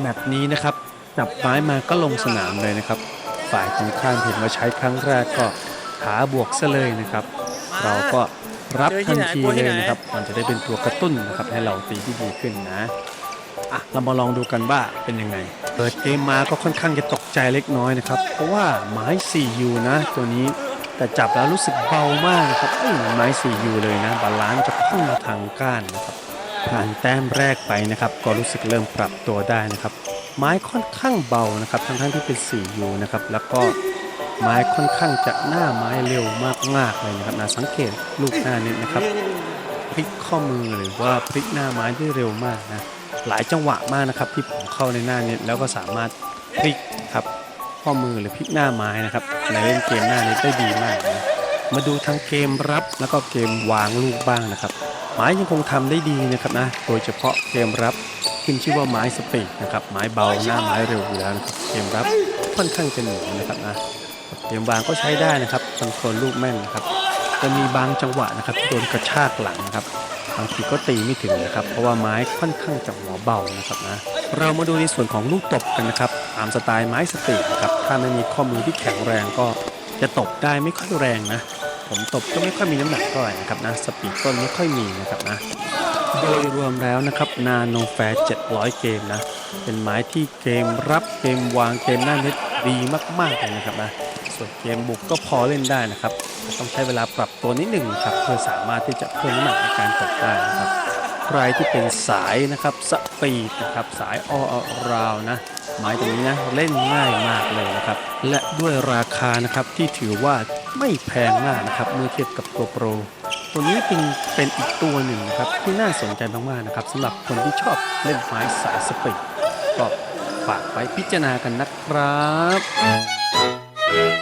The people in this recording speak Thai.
แมปนี้นะครับจับไม้มาก็ลงสนามเลยนะครับ ฝ่ายตรงข้ามเห็นว่าใช้ครั้งแรกก็ขาบวกซะเลยนะครับ เราก็รับทันทีเลยนะครับ มันจะได้เป็นตัวกระตุ้นนะครับให้เราตีที่ดีขึ้นนะอะเรามาลองดูกันว่าเป็นยังไง เปิดเกมมาก็ค่อนข้างจะตกใจเล็กน้อยนะครับ เพราะว่าไม้ 4U นะ ตัวนี้แต่จับแล้วรู้สึกเบามากนะครับไม่เหมือนไม้ 4U เลยนะบาลานซ์จะพุ่งมาทางก้านนะครับ ผ่านแต้มแรกไปนะครับ ก็รู้สึกเริ่มปรับตัวได้นะครับ ไม้ค่อนข้างเบานะครับ ทั้งๆที่เป็น 4U นะครับ แล้วก็ไม้ค่อนข้างจะหน้าไม้เร็วมากๆเลยนะครับนะสังเกตลูกหน้าน็ตนะครับพลิกข้อมือหรือว่าพลิกหน้าไม้ได้เร็วมากนะหลายจังหวะมากนะครับ ที่ผมเข้าในหน้าเน็ตแล้วก็สามารถพลิกครับข้อมือหรือพลิกหน้าไม้นะครับในเล่นเกมหน้าน็ตได้ดีมากนะ มาดูทั้งเกมรับแล้วก็เกมวางลูกบ้างนะครับไม้ยังคงทำได้ดีนะครับนะ โดยเฉพาะเกมรับขึ้นชื่อว่าไม้สปีดนะครับไม้เบาหน้าไม้เร็วอยู่แล้วนะครับเกมรับค่อนข้างจะเหนียนะครับนะเกมวางก็ใช้ได้นะครับคอนโทรลลูกแม่นนะครับจะมีบางจังหวะนะครับที่โดนกระชากหลังนะครับบางทีก็ตีไม่ถึงนะครับ เพราะว่าไม้ค่อนข้างจะหัวเบานะครับนะเรามาดูในส่วนของลูกตบกันนะครับตามสไตล์ไม้สปีดนะครับถ้าไม่มีข้อมือที่แข็งแรงก็จะตบได้ไม่ค่อยแรงนะ ผมตบก็ไม่ค่อยมีน้ำหนักเท่าไหร่นะครับนะสปีดก็ไม่ค่อยมีนะครับนะโดยรวมแล้วนะครับนาโนแฟร์700 เกมนะ เป็นไม้ที่เกมรับเกมวางเกมหน้าเน็ตดีมากๆเลยนะครับนะส่วนเกมบุกก็พอเล่นได้นะครับ ต้องใช้เวลาปรับตัวนิดหนึ่งครับเพื่อสามารถที่จะเพิ่มน้ำหนักในการตกได้นะครับ ใครที่เป็นสายนะครับสปีดนะครับสายออราวนะไม้ตัวนี้นะเล่นง่ายมากเลยนะครับ และด้วยราคานะครับที่ถือว่า ไม่แพงมากนะครับเมื่อเทียบกับตัวโปรตัวนี้เป็นเป็นอีกตัวหนึ่งนะครับที่น่าสนใจมากๆนะครับสำหรับคนที่ชอบเล่นไม้สายสปีดก็ฝากไปพิจารณากันนะครับ